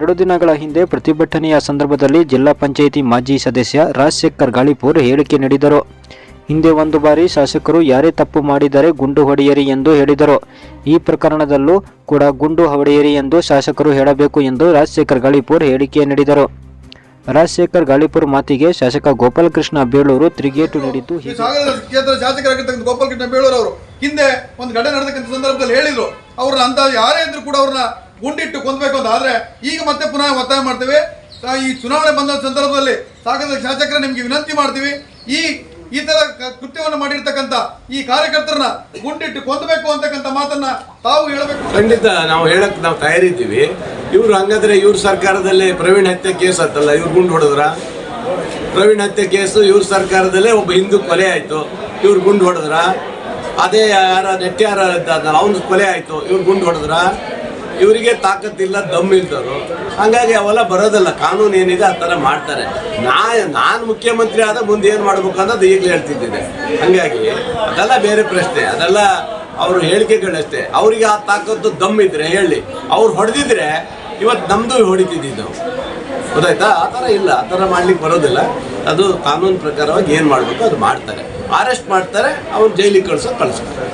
ಎರಡು ದಿನಗಳ ಹಿಂದೆ ಪ್ರತಿಭಟನೆಯ ಸಂದರ್ಭದಲ್ಲಿ ಜಿಲ್ಲಾ ಪಂಚಾಯಿತಿ ಮಾಜಿ ಸದಸ್ಯ ರಾಜಶೇಖರ್ ಗಾಳಿಪುರ್ ಹೇಳಿಕೆ ನೀಡಿದರು. ಹಿಂದೆ ಒಂದು ಬಾರಿ ಶಾಸಕರು ಯಾರೇ ತಪ್ಪು ಮಾಡಿದರೆ ಗುಂಡು ಹೊಡೆಯಿರಿ ಎಂದು ಹೇಳಿದರು. ಈ ಪ್ರಕರಣದಲ್ಲೂ ಕೂಡ ಗುಂಡು ಹೊಡೆಯಿರಿ ಎಂದು ಶಾಸಕರು ಹೇಳಬೇಕು ಎಂದು ರಾಜಶೇಖರ್ ಗಾಳಿಪೂರ್ ಹೇಳಿಕೆ ನೀಡಿದರು. ರಾಜಶೇಖರ್ ಗಾಳಿಪುರ್ ಮಾತಿಗೆ ಶಾಸಕ ಗೋಪಾಲಕೃಷ್ಣ ಬೇಳೂರು ತಿರುಗೇಟು ನೀಡಿದ್ದು ಶಾಸಕರಾಗಿರ್ತಕ್ಕಂಥ ಗೋಪಾಲಕೃಷ್ಣ ಬೇಳೂರು ಅವರು ಹಿಂದೆ ಒಂದು ಘಟನೆ ನಡೆದಕ್ಕಂಥ ಸಂದರ್ಭದಲ್ಲಿ ಹೇಳಿದ್ರು. ಅವ್ರನ್ನ ಅಂತ ಯಾರೇ ಇದ್ರು ಕೂಡ ಅವ್ರನ್ನ ಗುಂಡಿಟ್ಟು ಕೊಂದಬೇಕು ಅಂತ. ಆದರೆ ಈಗ ಮತ್ತೆ ಪುನಃ ಒತ್ತಾಯ ಮಾಡ್ತೇವೆ. ಈ ಚುನಾವಣೆ ಬಂದ ಸಂದರ್ಭದಲ್ಲಿ ಸಾಕಷ್ಟು ಶಾಸಕರ ನಿಮಗೆ ವಿನಂತಿ ಮಾಡ್ತೀವಿ. ಈ ಈ ತರ ಕೃತ್ಯವನ್ನು ಮಾಡಿರ್ತಕ್ಕಂಥ ಈ ಕಾರ್ಯಕರ್ತರನ್ನ ಗುಂಡಿಟ್ಟು ಕೊಂದಬೇಕು ಅಂತಕ್ಕಂಥ ಮಾತನ್ನ ತಾವು ಹೇಳಬೇಕು. ಖಂಡಿತ ನಾವು ಹೇಳಕ್ ನಾವು ತಯಾರಿದ್ದೀವಿ. ಇವ್ರು ಹಂಗಾದ್ರೆ ಇವ್ರ ಸರ್ಕಾರದಲ್ಲೇ ಪ್ರವೀಣ್ ಹತ್ಯೆ ಕೇಸ್ ಆತಲ್ಲ, ಇವ್ರು ಗುಂಡು ಹೊಡೆದ್ರ? ಪ್ರವೀಣ್ ಹತ್ಯೆ ಕೇಸು ಇವ್ರ ಸರ್ಕಾರದಲ್ಲೇ ಒಬ್ಬ ಹಿಂದೂ ಕೊಲೆ ಆಯ್ತು, ಇವ್ರು ಗುಂಡು ಹೊಡೆದ್ರ? ಅದೇ ಯಾರ, ನೆಟ್ಯಾರ ಅವನು ಕೊಲೆ ಆಯ್ತು, ಇವ್ರು ಗುಂಡು ಹೊಡೆದ್ರ? ಇವರಿಗೆ ತಾಕತ್ತಿಲ್ಲ, ದಮ್ ಇಲ್ದರು. ಹಂಗಾಗಿ ಅವೆಲ್ಲ ಬರೋದಲ್ಲ, ಕಾನೂನು ಏನಿದೆ ಆ ಥರ ಮಾಡ್ತಾರೆ. ನಾ ನಾನು ಮುಖ್ಯಮಂತ್ರಿ ಆದ ಮುಂದೆ ಏನು ಮಾಡ್ಬೇಕು ಅನ್ನೋದು ಈಗಲೇ ಹೇಳ್ತಿದ್ದೀನಿ. ಹಂಗಾಗಿ ಅದೆಲ್ಲ ಬೇರೆ ಪ್ರಶ್ನೆ. ಅದೆಲ್ಲ ಅವ್ರ ಹೇಳಿಕೆಗಳಷ್ಟೇ. ಅವರಿಗೆ ಆ ತಾಕತ್ತು ದಮ್ ಇದ್ರೆ ಹೇಳಿ. ಅವ್ರು ಹೊಡೆದಿದ್ರೆ ಇವತ್ತು ನಮ್ಮದು ಹೊಡಿತಿದ್ದಿದ್ದು. ನಾವು ಗೊತ್ತಾಯ್ತಾ? ಆ ಥರ ಇಲ್ಲ. ಆ ಥರ ಮಾಡ್ಲಿಕ್ಕೆ ಬರೋದಿಲ್ಲ. ಅದು ಕಾನೂನು ಪ್ರಕಾರವಾಗಿ ಏನು ಮಾಡಬೇಕು ಅದು ಮಾಡ್ತಾರೆ. ಅರೆಸ್ಟ್ ಮಾಡ್ತಾರೆ ಅವ್ರು ಜೈಲಿಗೆ ಕಳ್ಸೋದು ಕಳಿಸ್ತಾರೆ.